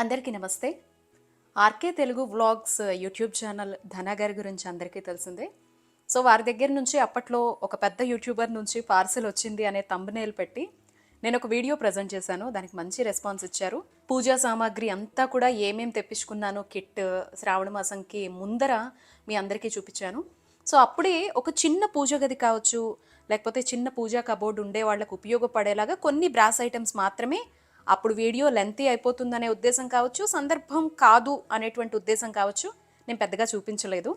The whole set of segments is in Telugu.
అందరికీ నమస్తే. RK Telugu vlogs YouTube channel Dhana గారి గురించి అందరికీ తెలిసిందే. సో వారి దగ్గర నుంచి అప్పట్లో ఒక పెద్ద యూట్యూబర్ నుంచి పార్సిల్ వచ్చింది అనే తంబనేల్ పెట్టి నేను ఒక వీడియో ప్రజెంట్ చేశాను. దానికి మంచి రెస్పాన్స్ ఇచ్చారు. పూజా సామాగ్రి అంతా కూడా ఏమేమి తెప్పించుకున్నాను కిట్ శ్రావణ మాసంకి ముందర మీ అందరికీ చూపించాను. సో అప్పుడే ఒక చిన్న పూజ గది కావచ్చు లేకపోతే చిన్న పూజా కబోర్డ్ ఉండే వాళ్ళకు ఉపయోగపడేలాగా కొన్ని బ్రాస్ ఐటమ్స్ మాత్రమే అప్పుడు వీడియో లెంతీ అయిపోతుందనే ఉద్దేశం కావచ్చు సందర్భం కాదు అనేటువంటి ఉద్దేశం కావచ్చు. నేను పెద్దగా చూపించలేదు.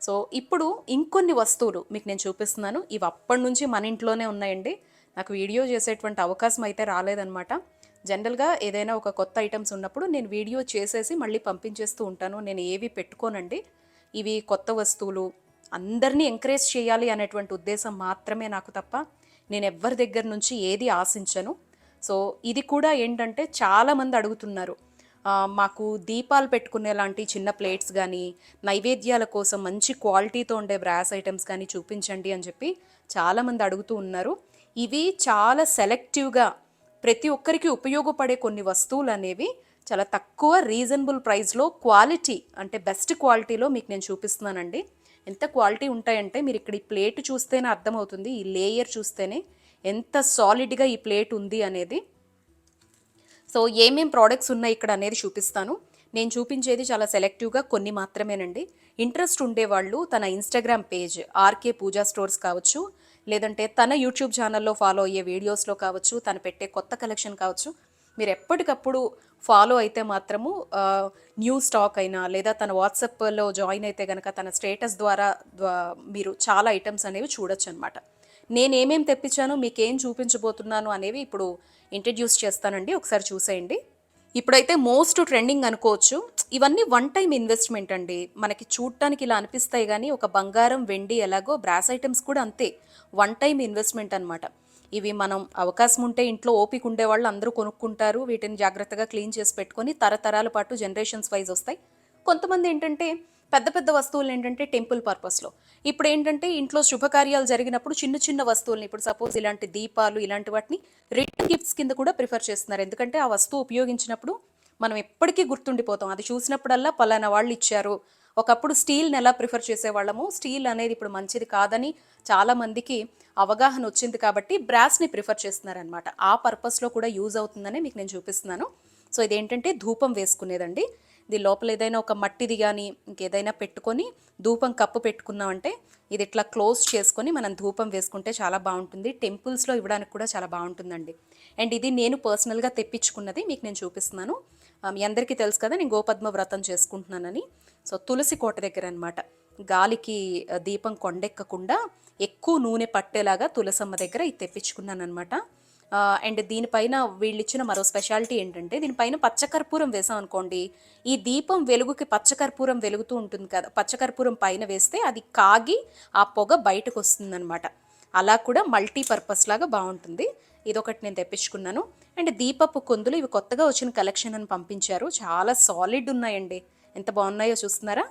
సో ఇప్పుడు ఇంకొన్ని వస్తువులు మీకు నేను చూపిస్తున్నాను. ఇవి అప్పటి నుంచి మన ఇంట్లోనే ఉన్నాయండి. నాకు వీడియో చేసేటువంటి అవకాశం అయితే రాలేదన్నమాట. జనరల్గా ఏదైనా ఒక కొత్త ఐటమ్స్ ఉన్నప్పుడు నేను వీడియో చేసేసి మళ్ళీ పంపించేస్తూ ఉంటాను. నేను ఏవి పెట్టుకోనండి. ఇవి కొత్త వస్తువులు. అందరినీ ఎంకరేజ్ చేయాలి అనేటువంటి ఉద్దేశం మాత్రమే నాకు తప్ప నేను ఎవ్వరి దగ్గర నుంచి ఏది ఆశించను. సో ఇది కూడా ఏంటంటే చాలామంది అడుగుతున్నారు. మాకు దీపాలు పెట్టుకునే లాంటి చిన్న ప్లేట్స్ కానీ నైవేద్యాల కోసం మంచి క్వాలిటీతో ఉండే బ్రాస్ ఐటమ్స్ కానీ చూపించండి అని చెప్పి చాలామంది అడుగుతూ ఉన్నారు. ఇవి చాలా సెలెక్టివ్గా ప్రతి ఒక్కరికి ఉపయోగపడే కొన్ని వస్తువులు అనేవి చాలా తక్కువ రీజనబుల్ ప్రైస్లో క్వాలిటీ అంటే బెస్ట్ క్వాలిటీలో మీకు నేను చూపిస్తున్నానండి. ఎంత క్వాలిటీ ఉంటాయంటే మీరు ఇక్కడ ఈ ప్లేట్ చూస్తేనే అర్థమవుతుంది ఈ లేయర్ చూస్తేనే ఎంత సాలిడ్గా ఈ ప్లేట్ ఉంది అనేది. సో ఏమేం ప్రోడక్ట్స్ ఉన్నాయి ఇక్కడ అనేది చూపిస్తాను. నేను చూపించేది చాలా సెలెక్టివ్గా కొన్ని మాత్రమేనండి. ఇంట్రెస్ట్ ఉండేవాళ్ళు తన Instagram page RK Pooja stores కావచ్చు లేదంటే తన యూట్యూబ్ ఛానల్లో ఫాలో అయ్యే వీడియోస్లో కావచ్చు తను పెట్టే కొత్త కలెక్షన్ కావచ్చు మీరు ఎప్పటికప్పుడు ఫాలో అయితే మాత్రము న్యూ స్టాక్ అయినా లేదా తన వాట్సాప్లో జాయిన్ అయితే కనుక తన స్టేటస్ ద్వారా మీరు చాలా ఐటమ్స్ అనేవి చూడొచ్చు అనమాట నేను తెప్పించాను మీకేం చూపించబోతున్నాను అనేవి ఇప్పుడు ఇంట్రడ్యూస్ చేస్తానండి. ఒకసారి చూసేయండి. ఇప్పుడైతే మోస్ట్ ట్రెండింగ్ అనుకోవచ్చు. ఇవన్నీ వన్ టైం ఇన్వెస్ట్మెంట్ అండి. మనకి చూడటానికి ఇలా అనిపిస్తాయి కానీ ఒక బంగారం వెండి ఎలాగో బ్రాస్ ఐటమ్స్ కూడా అంతే. వన్ టైం ఇన్వెస్ట్మెంట్ అనమాట ఇవి మనం అవకాశం ఉంటే ఇంట్లో ఓపిక ఉండే వాళ్ళు అందరూ కొనుక్కుంటారు. వీటిని జాగ్రత్తగా క్లీన్ చేసి పెట్టుకొని తరతరాల పాటు జనరేషన్స్ వైజ్ వస్తాయి. కొంతమంది ఏంటంటే పెద్ద పెద్ద వస్తువులు ఏంటంటే టెంపుల్ పర్పస్లో ఇప్పుడు ఏంటంటే ఇంట్లో శుభకార్యాలు జరిగినప్పుడు చిన్న చిన్న వస్తువుల్ని ఇప్పుడు సపోజ్ ఇలాంటి దీపాలు ఇలాంటి వాటిని రిటర్న్ గిఫ్ట్స్ కింద కూడా ప్రిఫర్ చేస్తున్నారు. ఎందుకంటే ఆ వస్తువు ఉపయోగించినప్పుడు మనం ఎప్పటికీ గుర్తుండిపోతాం. అది చూసినప్పుడల్లా పలానా వాళ్ళు ఇచ్చారు. ఒకప్పుడు స్టీల్ని ఎలా ప్రిఫర్ చేసేవాళ్ళము? స్టీల్ అనేది ఇప్పుడు మంచిది కాదని చాలామందికి అవగాహన వచ్చింది కాబట్టి బ్రాస్ని ప్రిఫర్ చేస్తున్నారనమాట ఆ పర్పస్లో కూడా యూజ్ అవుతుందని మీకు నేను చూపిస్తున్నాను. సో ఇదేంటంటే ధూపం వేసుకునేదండి. దీని లోపల ఏదైనా ఒక మట్టిది కానీ ఇంకేదైనా పెట్టుకొని ధూపం కప్పు పెట్టుకున్నామంటే ఇది ఇట్లా క్లోజ్ చేసుకొని మనం ధూపం వేసుకుంటే చాలా బాగుంటుంది. టెంపుల్స్లో ఇవ్వడానికి కూడా చాలా బాగుంటుందండి. అండ్ ఇది నేను పర్సనల్గా తెప్పించుకున్నది మీకు నేను చూపిస్తున్నాను. మీ అందరికీ తెలుసు కదా నేను గోపద్మ వ్రతం చేసుకుంటున్నానని. సో తులసి కోట దగ్గర అనమాట గాలికి దీపం కొండెక్కకుండా ఎక్కువ నూనె పట్టేలాగా తులసమ్మ దగ్గర ఇది తెప్పించుకున్నాను అనమాట అండ్ దీనిపైన వీళ్ళు ఇచ్చిన మరో స్పెషాలిటీ ఏంటంటే దీనిపైన పచ్చకర్పూరం వేసాం అనుకోండి ఈ దీపం వెలుగుకి పచ్చకర్పూరం వెలుగుతూ ఉంటుంది కదా పచ్చకర్పూరం పైన వేస్తే అది కాగి ఆ పొగ బయటకు వస్తుందన్నమాట అలా కూడా మల్టీపర్పస్ లాగా బాగుంటుంది. ఇదొకటి నేను తెప్పించుకున్నాను. అండ్ దీపపు కొందులు ఇవి కొత్తగా వచ్చిన కలెక్షన్ అని పంపించారు. చాలా సాలిడ్ ఉన్నాయండి. ఎంత బాగున్నాయో చూస్తున్నారా?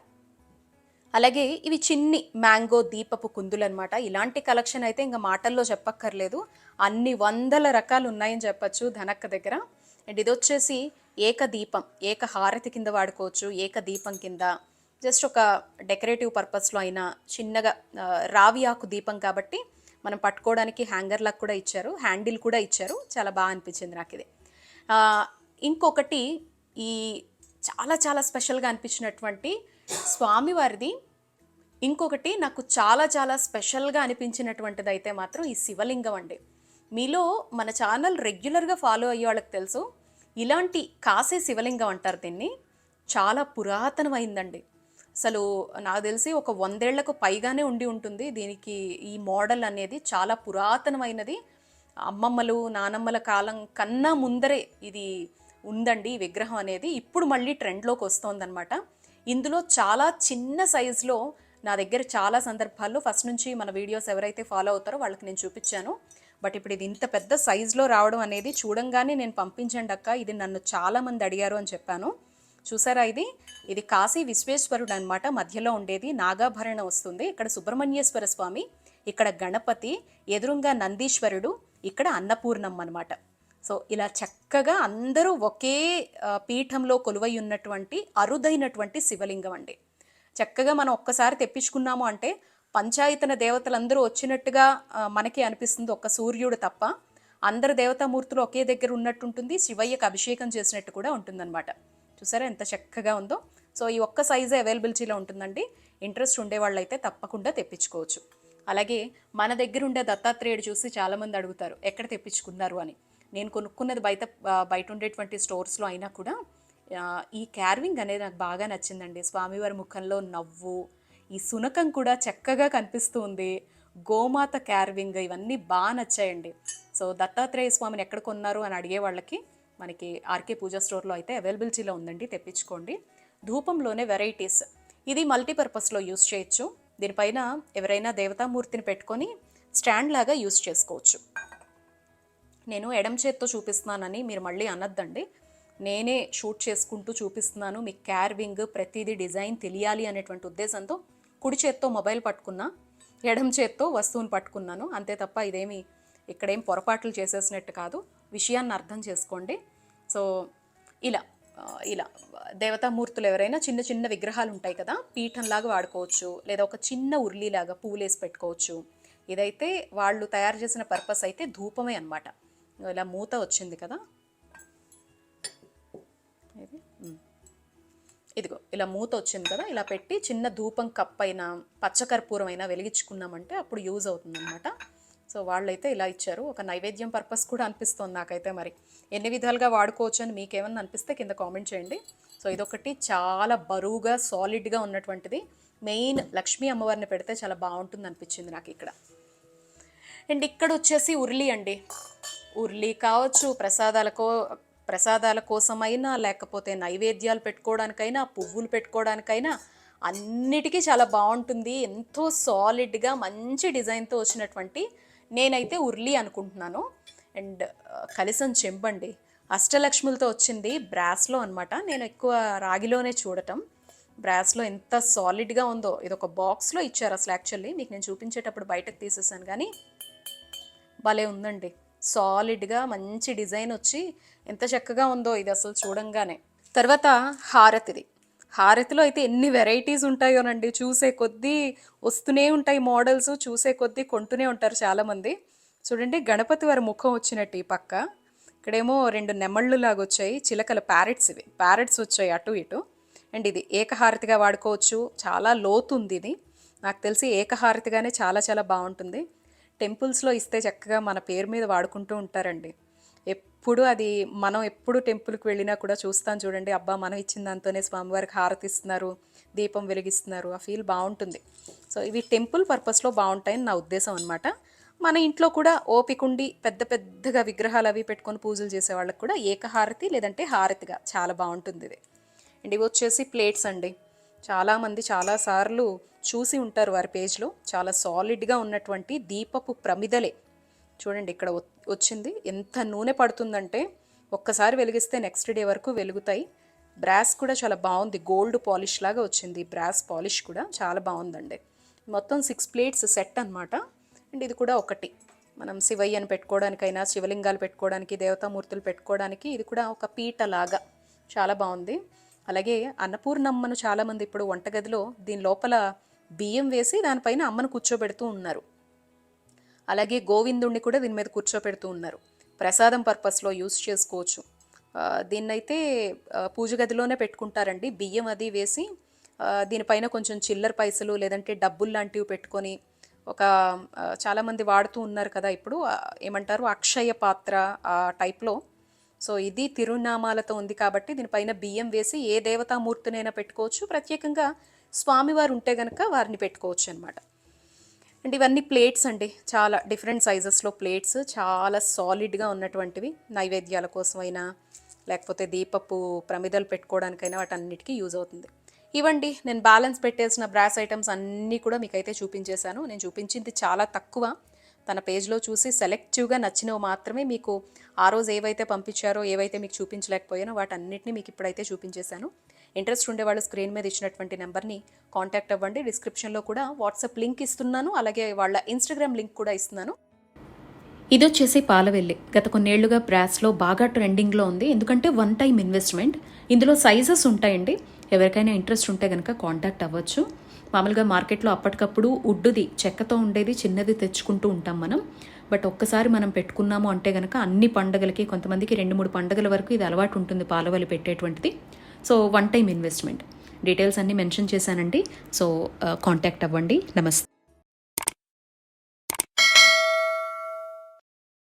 అలాగే ఇవి చిన్ని మ్యాంగో దీపపు కుందులు అనమాట ఇలాంటి కలెక్షన్ అయితే ఇంకా మాటల్లో చెప్పక్కర్లేదు. అన్ని వందల రకాలు ఉన్నాయని చెప్పచ్చు ధనక్క దగ్గర. అండ్ ఇది వచ్చేసి ఏక దీపం ఏక హారతి కింద వాడుకోవచ్చు ఏక దీపం కింద. జస్ట్ ఒక డెకరేటివ్ పర్పస్లో అయినా చిన్నగా రావి ఆకు దీపం కాబట్టి మనం పట్టుకోవడానికి హ్యాంగర్ లాగా కూడా ఇచ్చారు హ్యాండిల్ కూడా ఇచ్చారు. చాలా బాగా అనిపించింది నాకు ఇది ఇంకొకటి ఈ చాలా చాలా స్పెషల్గా అనిపించినటువంటి స్వామివారిది. ఇంకొకటి నాకు చాలా చాలా స్పెషల్గా అనిపించినటువంటిది అయితే మాత్రం ఈ శివలింగం అండి. మీలో మన ఛానల్ రెగ్యులర్గా ఫాలో అయ్యే వాళ్ళకి తెలుసు ఇలాంటి కాసే శివలింగం అంటారు దీన్ని. చాలా పురాతనమైందండి. అసలు నాకు తెలిసి ఒక వందేళ్ళకు పైగానే ఉండి ఉంటుంది. దీనికి ఈ మోడల్ అనేది చాలా పురాతనమైనది. అమ్మమ్మలు నానమ్మల కాలం కన్నా ముందరే ఇది ఉందండి ఈ విగ్రహం అనేది. ఇప్పుడు మళ్ళీ ట్రెండ్లోకి వస్తోందనమాట ఇందులో చాలా చిన్న సైజులో నా దగ్గర చాలా సందర్భాల్లో ఫస్ట్ నుంచి మన వీడియోస్ ఎవరైతే ఫాలో అవుతారో వాళ్ళకి నేను చూపించాను. బట్ ఇప్పుడు ఇది ఇంత పెద్ద సైజులో రావడం అనేది చూడంగానే నేను పంపించండి అక్క. ఇది నన్ను చాలామంది అడిగారు అని చెప్పాను. చూసారా ఇది? ఇది కాశీ విశ్వేశ్వరుడు అనమాట మధ్యలో ఉండేది నాగాభరణ వస్తుంది. ఇక్కడ సుబ్రహ్మణ్యేశ్వర స్వామి ఇక్కడ గణపతి ఎదురుంగా నందీశ్వరుడు ఇక్కడ అన్నపూర్ణమ్మ అనమాట సో ఇలా చక్కగా అందరూ ఒకే పీఠంలో కొలువై ఉన్నటువంటి అరుదైనటువంటి శివలింగం అండి. చక్కగా మనం ఒక్కసారి తెప్పించుకున్నాము అంటే పంచాయతన దేవతలందరూ వచ్చినట్టుగా మనకి అనిపిస్తుంది ఒక్క సూర్యుడు తప్ప. అందరు దేవతామూర్తులు ఒకే దగ్గర ఉన్నట్టు ఉంటుంది శివయ్యకు అభిషేకం చేసినట్టు కూడా ఉంటుందన్నమాట. చూసారా ఎంత చక్కగా ఉందో. సో ఈ ఒక్క సైజే అవైలబిలిటీలో ఉంటుందండి. ఇంట్రెస్ట్ ఉండేవాళ్ళు అయితే తప్పకుండా తెప్పించుకోవచ్చు. అలాగే మన దగ్గర ఉండే దత్తాత్రేయుడు చూసి చాలామంది అడుగుతారు ఎక్కడ తెప్పించుకున్నారు? అని. నేను కొనుక్కున్నది బయట బయట ఉండేటువంటి స్టోర్స్లో అయినా కూడా ఈ క్యార్వింగ్ అనేది నాకు బాగా నచ్చిందండి. స్వామివారి ముఖంలో నవ్వు ఈ సునకం కూడా చక్కగా కనిపిస్తూ ఉంది. గోమాత క్యార్వింగ్ ఇవన్నీ బాగా నచ్చాయండి. సో దత్తాత్రేయ స్వామిని ఎక్కడ కొన్నారు అని అడిగే వాళ్ళకి మనకి ఆర్కే పూజా స్టోర్లో అయితే అవైలబిలిటీలో ఉందండి తెప్పించుకోండి. ధూపంలోనే వెరైటీస్ ఇది మల్టీపర్పస్లో యూస్ చేయొచ్చు. దీనిపైన ఎవరైనా దేవతామూర్తిని పెట్టుకొని స్టాండ్ లాగా యూస్ చేసుకోవచ్చు. నేను ఎడం చేత్తో చూపిస్తున్నానని మీరు మళ్ళీ అనొద్దండి. నేనే షూట్ చేసుకుంటూ చూపిస్తున్నాను. మీకు క్యార్వింగ్ ప్రతిదీ డిజైన్ తెలియాలి అనేటువంటి ఉద్దేశంతో కుడి చేత్తో మొబైల్ పట్టుకున్నా ఎడం చేత్తో వస్తువుని పట్టుకున్నాను. అంతే తప్ప ఇదేమి ఇక్కడేం పొరపాట్లు చేసేసినట్టు కాదు. విషయాన్ని అర్థం చేసుకోండి. సో ఇలా ఇలా దేవతామూర్తులు ఎవరైనా చిన్న చిన్న విగ్రహాలు ఉంటాయి కదా పీఠంలాగా వాడుకోవచ్చు. లేదా ఒక చిన్న ఉర్లీలాగా పూలేసి పెట్టుకోవచ్చు. ఇదైతే వాళ్ళు తయారు చేసిన పర్పస్ అయితే ధూపమే అనమాట ఇలా మూత వచ్చింది కదా? ఇది? ఇదిగో ఇలా మూత వచ్చింది కదా? ఇలా పెట్టి చిన్న ధూపం కప్ అయినా పచ్చకర్పూరం అయినా వెలిగించుకున్నామంటే అప్పుడు యూజ్ అవుతుందన్నమాట. సో వాళ్ళైతే ఇలా ఇచ్చారు. ఒక నైవేద్యం పర్పస్ కూడా అనిపిస్తుంది నాకైతే మరి. ఎన్ని విధాలుగా వాడుకోవచ్చు అని మీకేమన్నా అనిపిస్తే కింద కామెంట్ చేయండి. సో ఇదొకటి చాలా బరువుగా సాలిడ్గా ఉన్నటువంటిది. మెయిన్ లక్ష్మీ అమ్మవారిని పెడితే చాలా బాగుంటుంది అనిపించింది నాకు ఇక్కడ. అండ్ ఇక్కడ వచ్చేసి ఉర్లి అండి. ఉర్లి కావచ్చు ప్రసాదాలకో ప్రసాదాల కోసమైనా లేకపోతే నైవేద్యాలు పెట్టుకోవడానికైనా పువ్వులు పెట్టుకోవడానికైనా అన్నిటికీ చాలా బాగుంటుంది. ఎంతో సాలిడ్గా మంచి డిజైన్తో వచ్చినటువంటి నేనైతే ఉర్లి అనుకుంటున్నాను. అండ్ కలిసం చెంబండి. అష్టలక్ష్ములతో వచ్చింది బ్రాస్లో అనమాట నేను ఎక్కువ రాగిలోనే చూడటం. బ్రాస్లో ఎంత సాలిడ్గా ఉందో ఇది ఒక బాక్స్లో ఇచ్చారు అసలు యాక్చువల్లీ మీకు నేను చూపించేటప్పుడు బయటకు తీసేసాను కానీ భలే ఉందండి. సాలిడ్గా మంచి డిజైన్ వచ్చి ఎంత చక్కగా ఉందో ఇది అసలు చూడంగానే. తర్వాత హారతిది. హారతిలో అయితే ఎన్ని వెరైటీస్ ఉంటాయోనండి. చూసే కొద్దీ వస్తూనే ఉంటాయి మోడల్స్ చూసే కొద్దీ కొంటూనే ఉంటారు చాలామంది. చూడండి గణపతి వారి ముఖం వచ్చినట్టు ఈ పక్క. ఇక్కడేమో రెండు నెమళ్ళు లాగా వచ్చాయి చిలకల ప్యారెట్స్ ఇవి. ప్యారెట్స్ వచ్చాయి అటు ఇటు. అండ్ ఇది ఏకహారతిగా వాడుకోవచ్చు. చాలా లోతు ఉంది ఇది నాకు తెలిసి ఏకహారతిగానే చాలా చాలా బాగుంటుంది. టెంపుల్స్లో ఇస్తే చక్కగా మన పేరు మీద వాడుకుంటూ ఉంటారండి. ఎప్పుడు అది మనం ఎప్పుడు టెంపుల్కి వెళ్ళినా కూడా చూస్తాం చూడండి అబ్బా మనం ఇచ్చిన దాంతోనే స్వామివారికి హారతి ఇస్తున్నారు దీపం వెలిగిస్తున్నారు ఆ ఫీల్ బాగుంటుంది. సో ఇవి టెంపుల్ పర్పస్లో బాగుంటాయని నా ఉద్దేశం అనమాట మన ఇంట్లో కూడా ఓపికండి పెద్ద పెద్దగా విగ్రహాలు అవి పెట్టుకొని పూజలు చేసే వాళ్ళకి కూడా ఏకహారతి లేదంటే హారతిగా చాలా బాగుంటుంది ఇది. అండ్ ఇవి వచ్చేసి ప్లేట్స్ అండి. చాలామంది చాలాసార్లు చూసి ఉంటారు వారి పేజ్లో. చాలా సాలిడ్గా ఉన్నటువంటి దీపపు ప్రమిదలే. చూడండి ఇక్కడ వచ్చింది. ఎంత నూనె పడుతుందంటే ఒక్కసారి వెలిగిస్తే నెక్స్ట్ డే వరకు వెలుగుతాయి. బ్రాస్ కూడా చాలా బాగుంది. గోల్డ్ పాలిష్ లాగా వచ్చింది. బ్రాస్ పాలిష్ కూడా చాలా బాగుందండి. మొత్తం సిక్స్ ప్లేట్స్ సెట్ అన్నమాట. అండ్ ఇది కూడా ఒకటి. మనం శివయ్యను పెట్టుకోవడానికైనా శివలింగాలు పెట్టుకోవడానికి దేవతామూర్తులు పెట్టుకోవడానికి ఇది కూడా ఒక పీట లాగా. చాలా బాగుంది. అలాగే అన్నపూర్ణమ్మను చాలామంది ఇప్పుడు వంటగదిలో దీని లోపల బియ్యం వేసి దానిపైన అమ్మను కూర్చోబెడుతూ ఉన్నారు. అలాగే గోవిందుణ్ణి కూడా దీని మీద కూర్చోబెడుతూ ఉన్నారు. ప్రసాదం పర్పస్లో యూస్ చేసుకోవచ్చు. దీన్నైతే పూజ గదిలోనే పెట్టుకుంటారండి. బియ్యం అది వేసి దీనిపైన కొంచెం చిల్లర పైసలు లేదంటే డబ్బులు లాంటివి పెట్టుకొని ఒక చాలామంది వాడుతూ ఉన్నారు కదా ఇప్పుడు. ఏమంటారు? అక్షయ పాత్ర ఆ టైప్లో సో ఇది తిరునామాలతో ఉంది కాబట్టి దీనిపైన బియ్యం వేసి ఏ దేవతామూర్తినైనా పెట్టుకోవచ్చు. ప్రత్యేకంగా స్వామివారు ఉంటే గనక వారిని పెట్టుకోవచ్చు అనమాట అండ్ ఇవన్నీ ప్లేట్స్ అండి. చాలా డిఫరెంట్ సైజెస్లో ప్లేట్స్ చాలా సాలిడ్గా ఉన్నటువంటివి. నైవేద్యాల కోసమైనా లేకపోతే దీపపు ప్రమిదలు పెట్టుకోవడానికైనా వాటన్నిటికీ యూజ్ అవుతుంది. ఇవ్వండి నేను బ్యాలెన్స్ పెట్టేసిన బ్రాస్ ఐటమ్స్ అన్నీ కూడా మీకైతే చూపించేశాను. నేను చూపించింది చాలా తక్కువ. తన పేజ్లో చూసి సెలెక్టివ్గా నచ్చినవి మాత్రమే మీకు ఆ రోజు ఏవైతే పంపించారో ఏవైతే మీకు చూపించలేకపోయానో వాటన్నిటిని మీకు ఇప్పుడైతే చూపించేశాను. ఇంట్రెస్ట్ ఉండేవాళ్ళు స్క్రీన్ మీద ఇచ్చినటువంటి నెంబర్ని కాంటాక్ట్ అవ్వండి. డిస్క్రిప్షన్లో కూడా వాట్సాప్ లింక్ ఇస్తున్నాను. అలాగే వాళ్ళ ఇన్స్టాగ్రామ్ లింక్ కూడా ఇస్తున్నాను. ఇది వచ్చేసి పాలవెల్లి. గత కొన్నేళ్ళుగా బ్రాస్లో బాగా ట్రెండింగ్లో ఉంది. ఎందుకంటే వన్ టైం ఇన్వెస్ట్మెంట్. ఇందులో సైజెస్ ఉంటాయండి. ఎవరికైనా ఇంట్రెస్ట్ ఉంటే కనుక కాంటాక్ట్ అవ్వచ్చు. మామూలుగా మార్కెట్లో అప్పటికప్పుడు ఉడ్డుది చెక్కతో ఉండేది చిన్నది తెచ్చుకుంటూ ఉంటాం మనం. బట్ ఒక్కసారి మనం పెట్టుకున్నాము అంటే కనుక అన్ని పండగలకి కొంతమందికి రెండు మూడు పండగల వరకు ఇది అలవాటు ఉంటుంది పాలవలి పెట్టేటువంటిది. So one time investment details అన్నీ మెన్షన్ చేశానండి. సో uh, కాంటాక్ట్ అవ్వండి. నమస్తే.